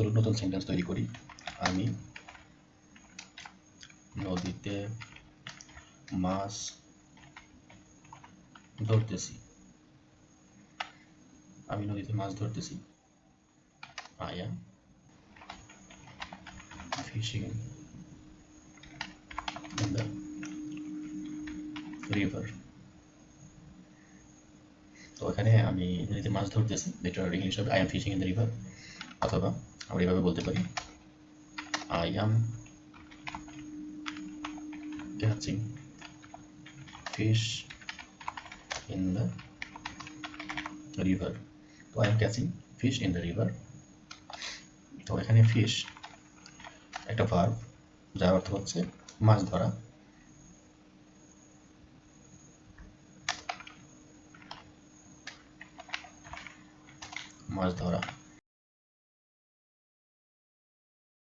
চলো, নতুন সেন্টেন্স তৈরি করি। আমি নদীতে মাছ ধরতেছি। আমি নদীতে মাছ ধরতেছি। I am fishing in the river তো এখানে আমি নদীতে মাছ ধরতেছি যেটার ইংলিশ হবে I am fishing in the river অথবা আমরা এভাবে বলতে পারি। I am catching fish in the river তো I am catching fish in the river তো এখানে ফিশ একটা ভার্ব যার অর্থ হচ্ছে মাছ ধরা। মাছ ধরা।